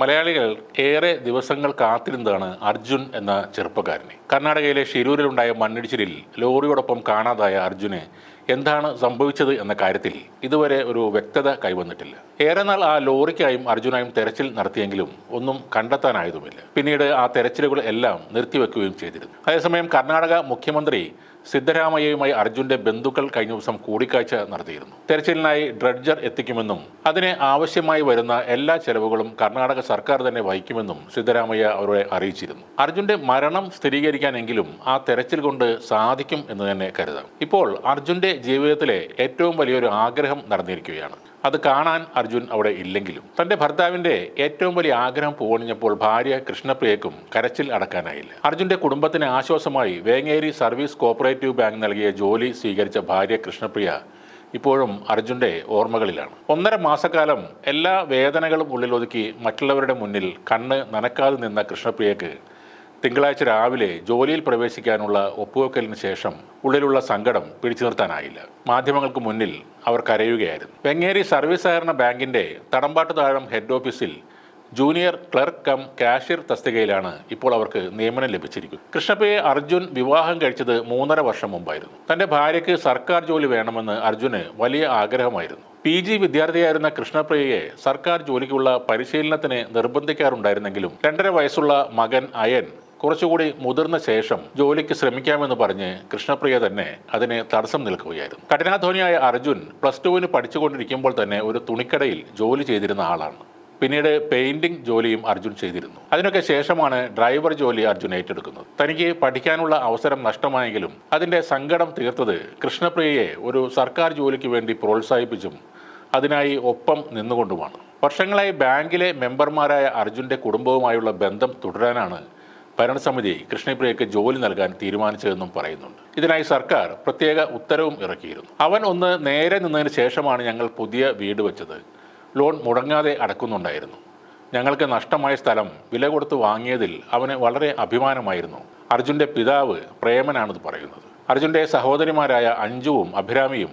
മലയാളികൾ ഏറെ ദിവസങ്ങൾ കാത്തിരുന്നതാണ് അർജുൻ എന്ന ചെറുപ്പക്കാരനെ. കർണാടകയിലെ ഷിരൂരിലുണ്ടായ മണ്ണിടിച്ചിലിൽ ലോറിയോടൊപ്പം കാണാതായ അർജുന് എന്താണ് സംഭവിച്ചത് എന്ന കാര്യത്തിൽ ഇതുവരെ ഒരു വ്യക്തത കൈവന്നിട്ടില്ല. ഏറെ നാൾ ആ ലോറിക്കായും അർജുനായും തെരച്ചിൽ നടത്തിയെങ്കിലും ഒന്നും കണ്ടെത്താനായതുമില്ല. പിന്നീട് ആ തെരച്ചിലുകൾ എല്ലാം നിർത്തിവെക്കുകയും ചെയ്തിരുന്നു. അതേസമയം കർണാടക മുഖ്യമന്ത്രി സിദ്ധരാമയ്യയുമായി അർജുന്റെ ബന്ധുക്കൾ കഴിഞ്ഞ ദിവസം കൂടിക്കാഴ്ച നടത്തിയിരുന്നു. തെരച്ചിലിനായി ഡ്രഡ്ജർ എത്തിക്കുമെന്നും അതിന് ആവശ്യമായി വരുന്ന എല്ലാ ചെലവുകളും കർണാടക സർക്കാർ തന്നെ വഹിക്കുമെന്നും സിദ്ധരാമയ്യ അവരെ അറിയിച്ചിരുന്നു. അർജുന്റെ മരണം സ്ഥിരീകരിക്കാനെങ്കിലും ആ തെരച്ചിൽ കൊണ്ട് സാധിക്കും എന്ന് തന്നെ കരുതാം. ഇപ്പോൾ അർജുന്റെ ജീവിതത്തിലെ ഏറ്റവും വലിയൊരു ആഗ്രഹം നടന്നിരിക്കുകയാണ്. അത് കാണാൻ അർജുൻ അവിടെ ഇല്ലെങ്കിലും തന്റെ ഭർത്താവിന്റെ ഏറ്റവും വലിയ ആഗ്രഹം പൂവണിഞ്ഞപ്പോൾ ഭാര്യ കൃഷ്ണപ്രിയക്കും കരച്ചിൽ അടക്കാനായില്ല. അർജുന്റെ കുടുംബത്തിന് ആശ്വാസമായി വേങ്ങേരി സർവീസ് കോപ്പറേറ്റീവ് ബാങ്ക് നൽകിയ ജോലി സ്വീകരിച്ച ഭാര്യ കൃഷ്ണപ്രിയ ഇപ്പോഴും അർജുന്റെ ഓർമ്മകളിലാണ്. ഒന്നര മാസക്കാലം എല്ലാ വേദനകളും ഉള്ളിലൊതുക്കി മറ്റുള്ളവരുടെ മുന്നിൽ കണ്ണ് നനക്കാതെ നിന്ന കൃഷ്ണപ്രിയക്ക് തിങ്കളാഴ്ച രാവിലെ ജോലിയിൽ പ്രവേശിക്കാനുള്ള ഒപ്പുവെക്കലിന് ശേഷം ഉള്ളിലുള്ള സങ്കടം പിടിച്ചു നിർത്താനായില്ല. മാധ്യമങ്ങൾക്ക് മുന്നിൽ അവർ കരയുകയായിരുന്നു. വെങ്ങേരി സർവീസ് സഹകരണ ബാങ്കിന്റെ തടമ്പാട്ട് താഴം ഹെഡ് ഓഫീസിൽ ജൂനിയർ ക്ലർക്ക് കം കാഷ്യർ തസ്തികയിലാണ് ഇപ്പോൾ അവർക്ക് നിയമനം ലഭിച്ചിരിക്കുന്നത്. കൃഷ്ണപ്പയെ അർജുൻ വിവാഹം കഴിച്ചത് മൂന്നര വർഷം മുമ്പായിരുന്നു. തന്റെ ഭാര്യയ്ക്ക് സർക്കാർ ജോലി വേണമെന്ന് അർജുന് വലിയ ആഗ്രഹമായിരുന്നു. പി ജി വിദ്യാർത്ഥിയായിരുന്ന കൃഷ്ണപ്രിയയെ സർക്കാർ ജോലിക്കുള്ള പരിശീലനത്തിന് നിർബന്ധിക്കാറുണ്ടായിരുന്നെങ്കിലും രണ്ടര വയസ്സുള്ള മകൻ അയൻ കുറച്ചുകൂടി മുതിർന്ന ശേഷം ജോലിക്ക് ശ്രമിക്കാമെന്ന് പറഞ്ഞ് കൃഷ്ണപ്രിയ തന്നെ അതിന് തടസ്സം നിൽക്കുകയായിരുന്നു. കഠിനാധ്വാനിയായ അർജുൻ പ്ലസ് ടുവിന് പഠിച്ചുകൊണ്ടിരിക്കുമ്പോൾ തന്നെ ഒരു തുണിക്കടയിൽ ജോലി ചെയ്തിരുന്ന ആളാണ്. പിന്നീട് പെയിന്റിംഗ് ജോലിയും അർജുൻ ചെയ്തിരുന്നു. അതിനൊക്കെ ശേഷമാണ് ഡ്രൈവർ ജോലി അർജുൻ ഏറ്റെടുക്കുന്നത്. തനിക്ക് പഠിക്കാനുള്ള അവസരം നഷ്ടമായെങ്കിലും അതിന്റെ സങ്കടം തീർത്തത് കൃഷ്ണപ്രിയയെ ഒരു സർക്കാർ ജോലിക്ക് വേണ്ടി പ്രോത്സാഹിപ്പിച്ചും അതിനായി ഒപ്പം നിന്നുകൊണ്ടുമാണ്. വർഷങ്ങളായി ബാങ്കിലെ മെമ്പർമാരായ അർജുന്റെ കുടുംബവുമായുള്ള ബന്ധം തുടരാനാണ് ഭരണസമിതി കൃഷ്ണപ്രിയയ്ക്ക് ജോലി നൽകാൻ തീരുമാനിച്ചതെന്നും പറയുന്നുണ്ട്. ഇതിനായി സർക്കാർ പ്രത്യേക ഉത്തരവും ഇറക്കിയിരുന്നു. അവൻ ഒന്ന് നേരെ നിന്നതിന് ശേഷമാണ് ഞങ്ങൾ പുതിയ വീട് വെച്ചത്. ലോൺ മുടങ്ങാതെ അടക്കുന്നുണ്ടായിരുന്നു. ഞങ്ങൾക്ക് നഷ്ടമായ സ്ഥലം വില കൊടുത്ത് വാങ്ങിയതിൽ അവന് വളരെ അഭിമാനമായിരുന്നു. അർജുന്റെ പിതാവ് പ്രേമനാണെന്ന് പറയുന്നത്. അർജുന്റെ സഹോദരിമാരായ അഞ്ജുവും അഭിരാമിയും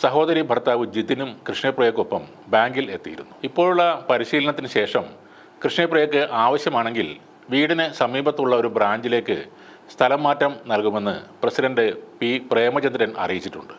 സഹോദരി ഭർത്താവ് ജിതിനും കൃഷ്ണപ്രിയക്കൊപ്പം ബാങ്കിൽ എത്തിയിരുന്നു. ഇപ്പോഴുള്ള പരിശീലനത്തിന് ശേഷം കൃഷ്ണപ്രിയക്ക് ആവശ്യമാണെങ്കിൽ വീടിന് സമീപത്തുള്ള ഒരു ബ്രാഞ്ചിലേക്ക് സ്ഥലം മാറ്റം നൽകുമെന്ന് പ്രസിഡന്റ് പി പ്രേമചന്ദ്രൻ അറിയിച്ചിട്ടുണ്ട്.